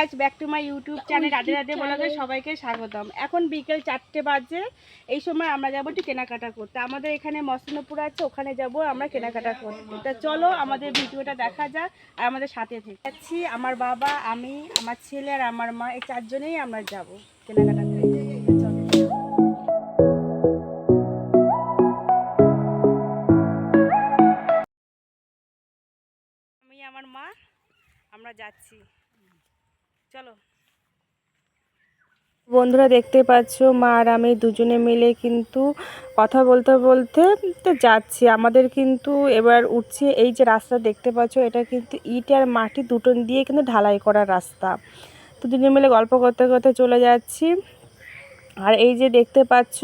Guys back to my YouTube channel Radhe Radhe বলাকে সবাইকে স্বাগতম। এখন বিকেল চারটে বাজে। এই সময় আমরা যাব একটু কেনাকাটা করতে। আমাদের এখানে মসনপুর আছে ওখানে যাব আমরা কেনাকাটা করতে। তা চলো আমাদের ভিডিওটা দেখা যাক আর আমাদের সাথে থেকে। যাচ্ছি আমার বাবা আমি আমার ছেলে আর আমার মা। এই চারজনেই আমরা যাব কেনাকাটা করতে। আমার মা আমরা যাচ্ছি। চলো। বন্ধুরা দেখতে পাচ্ছ, মা আর আমি দুজনে মিলে কিন্তু কথা বলতে বলতে তো যাচ্ছি। আমাদের কিন্তু এবার উঠছে এই যে রাস্তা দেখতে পাচ্ছ, এটা কিন্তু ইট আর মাটি দুটো দিয়ে কিন্তু ঢালাই করা রাস্তা। তো দুজনে মিলে গল্প করতে করতে চলে যাচ্ছি। আর এই যে দেখতে পাচ্ছ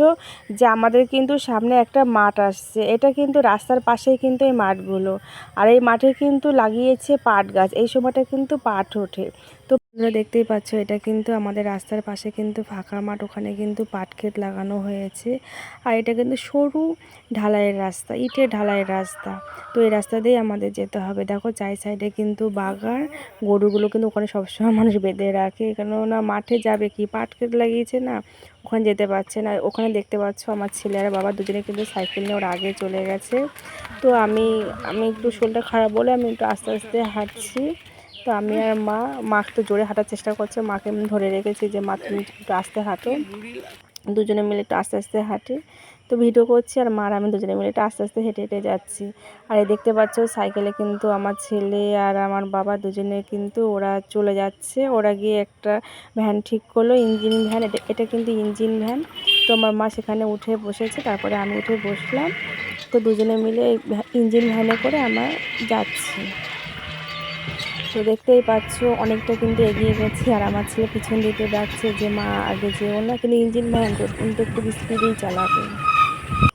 যে আমাদের কিন্তু সামনে একটা মাঠ আসছে। এটা কিন্তু রাস্তার পাশেই কিন্তু এই মাঠগুলো। আর এই মাঠে কিন্তু লাগিয়েছে পাট গাছ। এই সময়টা কিন্তু পাট ওঠে। তো তোমরা দেখতেই পাচ্ছ, এটা কিন্তু আমাদের রাস্তার পাশে কিন্তু ফাঁকা মাঠ, ওখানে কিন্তু পাট ক্ষেত লাগানো হয়েছে। আর এটা কিন্তু সরু ঢালাইয়ের রাস্তা, ইটের ঢালাইয়ের রাস্তা। তো এই রাস্তা দিয়েই আমাদের যেতে হবে। দেখো চাই সাইডে কিন্তু বাগান, গরুগুলো কিন্তু ওখানে সবসময় মানুষ বেঁধে রাখে। কেননা মাঠে যাবে কি? পাট ক্ষেত লাগিয়েছে না? ওখানে যেতে পারছে না। ওখানে দেখতে পাচ্ছ, আমার ছেলে আর বাবা দুজনে কিন্তু সাইকেল নিয়ে ওর আগে চলে গেছে। তো আমি আমি একটু শরীরটা খারাপ বলে আমি একটু আস্তে আস্তে হাঁটছি। তো আমি আর মা, মাকে তো জোরে হাঁটার চেষ্টা করছে। মাকে আমি ধরে রেখেছি যে, মা, তুমি একটু আস্তে হাঁটো। দুজনে মিলে একটু আস্তে আস্তে হাঁটি। তো ভিডিও করছি আর মার আমি দুজনে মিলে একটু আস্তে আস্তে হেঁটে হেঁটে যাচ্ছি। আর এই দেখতে পাচ্ছ, সাইকেলে কিন্তু আমার ছেলে আর আমার বাবা দুজনে কিন্তু ওরা চলে যাচ্ছে। ওরা গিয়ে একটা ভ্যান ঠিক করল, ইঞ্জিন ভ্যান। এটা এটা কিন্তু ইঞ্জিন ভ্যান। তো আমার মা সেখানে উঠে বসেছে, তারপরে আমি উঠে বসলাম। তো দুজনে মিলে ইঞ্জিন ভ্যানে করে আমরা যাচ্ছি। তো দেখতেই পাচ্ছ, অনেকটা কিন্তু এগিয়ে গেছি আর আমার ছেলে পিছন দিতে যাচ্ছে যে, মা, আগে যেও না। কিন্তু ইঞ্জিন ভ্যান কিন্তু একটু স্পিডেই চালাবে।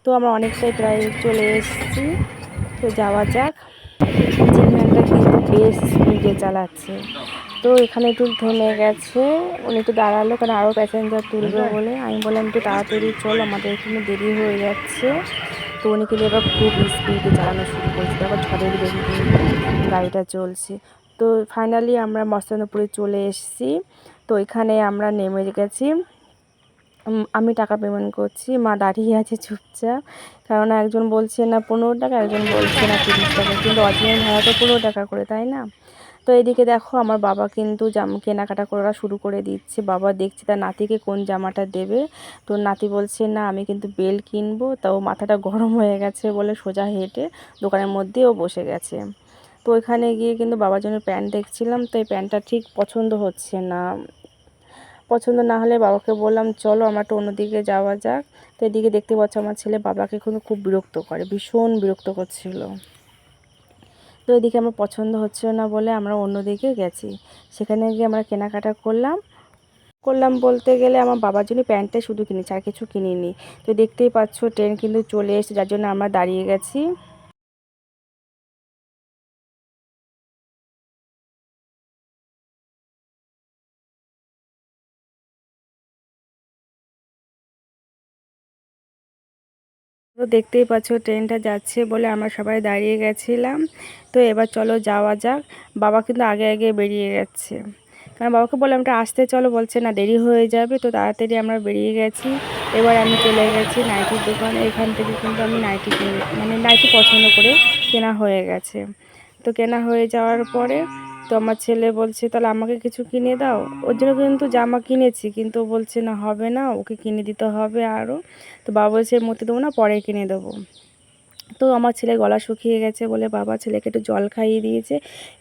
তো আমরা অনেকটাই প্রায় চলে এসেছি। তো যাওয়া যাক। ইঞ্জিন ভ্যানটা কিন্তু বেশ স্পিডে চালাচ্ছে। তো এখানে একটু থেমে গেছে। উনি একটু দাঁড়াল, কারণ আরও প্যাসেঞ্জার তুলবে বলে। আমি বললাম, একটু তাড়াতাড়ি চল, আমাদের এখানে দেরি হয়ে যাচ্ছে। তো উনি কিন্তু এবার খুব স্পিডে চালানো শুরু করেছে। তারপর ঝড়ের বেশি গাড়িটা চলছে। তো ফাইনালি আমরা মস্তানপুরে চলে এসেছি। তো এখানে আমরা নেমে গেছি। আমি টাকা পেমেন্ট করছি, মা দাঁড়িয়ে আছে চুপচাপ। কারণ একজন বলছে না পনেরো টাকা, একজন বলছে না তিরিশ টাকা। কিন্তু অরিজিনাল ভাড়া তো পনেরো টাকা করে, তাই না? তো এদিকে দেখো আমার বাবা কিন্তু জামা কেনাকাটা করা শুরু করে দিচ্ছে। বাবা দেখছে তার নাতিকে কোন জামাটা দেবে। তো নাতি বলছে, না, আমি কিন্তু বেল কিনবো। তাও মাথাটা গরম হয়ে গেছে বলে সোজা হেঁটে দোকানের মধ্যেও বসে গেছে। তো ওইখানে গিয়ে কিন্তু বাবার জন্য প্যান্ট দেখছিলাম, তো এই প্যান্টটা ঠিক পছন্দ হচ্ছে না। পছন্দ না হলে বাবাকে বললাম, চলো আমরা একটু অন্যদিকে যাওয়া যাক। তো এদিকে দেখতে পাচ্ছ আমার ছেলে বাবাকে কিন্তু খুব বিরক্ত করে, ভীষণ বিরক্ত করছিল। তো এদিকে আমার পছন্দ হচ্ছিল না বলে আমরা অন্যদিকে গেছি। সেখানে গিয়ে আমরা কেনাকাটা করলাম। করলাম বলতে গেলে আমার বাবার জন্য প্যান্টটাই শুধু কিনেছি, আর কিছু কিনিনি। তো দেখতেই পাচ্ছ, ট্রেন কিন্তু চলে এসেছে, যার জন্য আমরা দাঁড়িয়ে গেছি। তো দেখতেই পাচ্ছ, ট্রেনটা যাচ্ছে বলে আমরা সবাই দাঁড়িয়ে গেছিলাম। তো এবার চলো যাওয়া যাক। বাবা কিন্তু আগে আগে বেরিয়ে যাচ্ছে। কারণ বাবাকে বললাম, এটা আসতে চলো। বলছে, না, দেরি হয়ে যাবে। তো তাড়াতাড়ি আমরা বেরিয়ে গেছি। এবার আমি চলে গেছি নাইটির দোকানে। এখান থেকে কিন্তু আমি নাইটি মানে নাইটি পছন্দ করে কেনা হয়ে গেছে। তো কেনা হয়ে যাওয়ার পরে তো আমার ছেলে বলছে, তাহলে আমাকে কিছু কিনে দাও। ওর জন্য কিন্তু জামা কিনেছি, কিন্তু বলছে, না, হবে না, ওকে কিনে দিতে হবে আরও তো বাবা বলছে, মতে দেবো না, পরে কিনে দেবো। তো আমার ছেলে গলা শুকিয়ে গেছে বলে বাবা ছেলেকে একটু জল খাইয়ে দিয়েছে।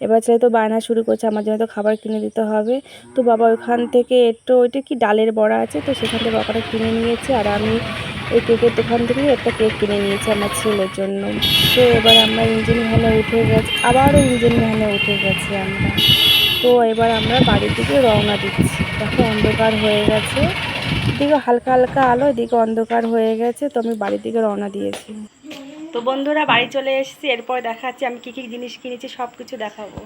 এবার ছেলে তো বায়না শুরু করছে, আমার জন্য তো খাবার কিনে দিতে হবে। তো বাবা ওইখান থেকে একটু, ওইটা কি ডালের বড়া আছে? তো সেখান থেকে বাবাটা কিনে নিয়েছে আর আমি এই কেকের দোকান থেকে একটা কেক কিনে নিয়েছি আমার ছেলের জন্য। তো এবার আমরা ইঞ্জিন ভ্যানে উঠে গেছি, আবারও ইঞ্জিন ভ্যানে উঠে গেছি আমরা। তো এবার আমরা বাড়ির দিকে রওনা দিচ্ছি। দেখো অন্ধকার হয়ে গেছে, এদিকে হালকা হালকা আলো, এদিকে অন্ধকার হয়ে গেছে, তো আমি বাড়ির দিকে রওনা দিয়েছি। তো বন্ধুরা বাড়ি চলে এসেছি, এরপর দেখাচ্ছি আমি কী কী জিনিস কিনেছি সব কিছু দেখাবো।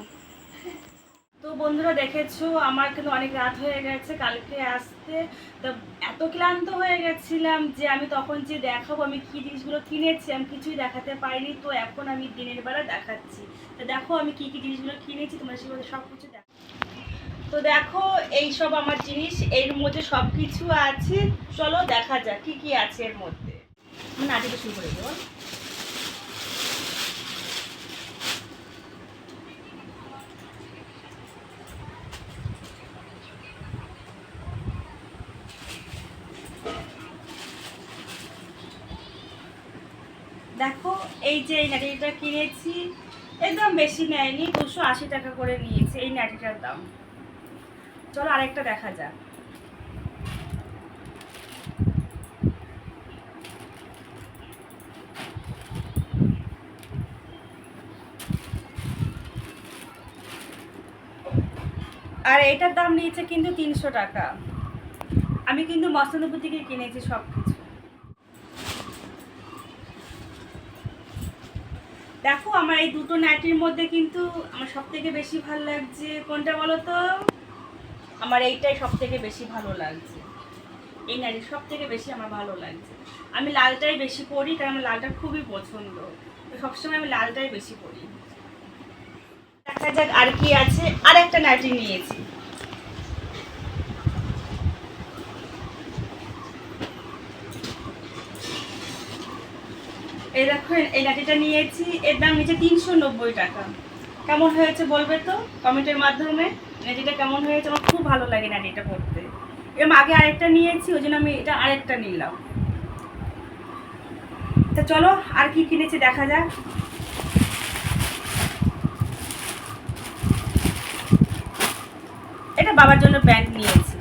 তো বন্ধুরা দেখেছ, আমার কিন্তু অনেক রাত হয়ে গেছে, কালকে আসতে। তো এত ক্লান্ত হয়ে গেছিলাম যে আমি তখন যে দেখাবো, আমি কি জিনিসগুলো কিনেছি, আমি কিছুই দেখাতে পারিনি। তো এখন আমি দিনের বেলা দেখাচ্ছি। তো দেখো আমি কি কি জিনিসগুলো কিনেছি তোমার সেগুলো সব কিছু দেখ তো দেখো এই সব আমার জিনিস, এর মধ্যে সব কিছু আছে। চলো দেখা যাক কি কি আছে এর মধ্যে। নাটিটা শুরু করে দেবো দেখো এই যে এই নাটিটা কিনেছি একদম বেশি নেয়নি, দুশো আশি টাকা করে নিয়েছে এই নাটিটার দাম। চলো আরেকটা দেখা যাক। আর এটার দাম নিয়েছে কিন্তু তিনশো টাকা। আমি কিন্তু মস্তনপুর থেকে কিনেছি সব কিছু দেখো, আমার এই দুটো নাইটির মধ্যে কিন্তু আমার সব থেকে বেশি ভালো লাগছে কোনটা বলো তো? আমার এইটাই সব থেকে বেশি ভালো লাগছে। এই নাইটি সব থেকে বেশি আমার ভালো লাগছে। আমি লালটাই বেশি পরি, কারণ আমার লালটা খুবই পছন্দ। সবসময় আমি লালটাই বেশি পরি। দেখা যাক আর কি আছে। আর একটা নাইটি নিয়েছি। এই দেখো এই নাটিটা নিয়েছি, এর দাম নিয়েছে তিনশো নব্বই টাকা। কেমন হয়েছে বলবে তো? কমেন্টের মাধ্যমে। নাটিটা কেমন হয়েছে? আমার খুব ভালো লাগে নাটিটা পরতে। এরম আগে আরেকটা নিয়েছি, ওই জন্য আমি এটা আরেকটা নিলাম। তা চলো, আর কি কিনেছি দেখা যাক। এটা বাবার জন্য প্যান্ট নিয়েছি।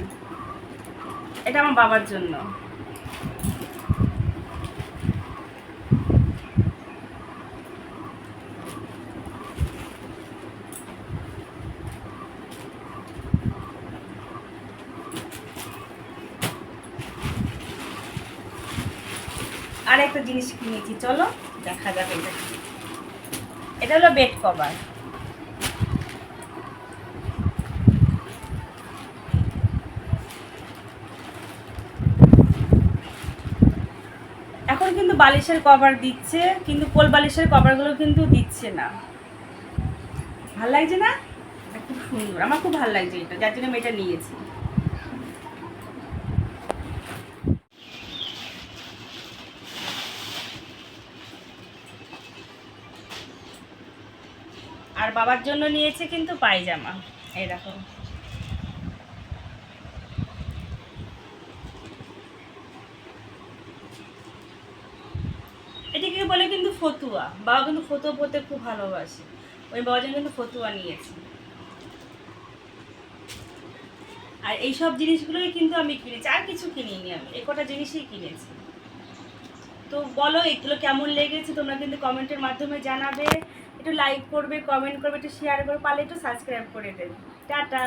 এটা আমার বাবার জন্য। আর একটা জিনিস কিনেছি, চলো দেখা যাবে এটা এটা হলো বেড কভার এখন কিন্তু বালিশের কভার দিচ্ছে, কিন্তু কোল বালিশের কভারগুলো কিন্তু দিচ্ছে না। ভালো লাগছে না? খুব সুন্দর, আমার খুব ভালো লাগছে এটা, যার জন্য আমি এটা নিয়েছি। বাবার জন্য নিয়েছে কিন্তু পায়জামা। দেখো। এটাকে বলে কিন্তু ফতুয়া। বাবা কিন্তু ফতুয়া পড়তে খুব ভালোবাসে। ওই বাবার জন্য কিন্তু ফতুয়া নিয়েছে। আর এই সব জিনিসগুলোই কিন্তু আমি কিনেছি। আর কিছু কিনিনি আমি। এই কটা জিনিসই কিনেছি। তো বলো, এগুলো কেমন লেগেছে? তোমরা কিন্তু কমেন্টের মাধ্যমে জানাবে। একটু লাইক করবে কমেন্ট করবে একটু শেয়ার করবে পারলে একটু সাবস্ক্রাইব করে দেবে। টাটা।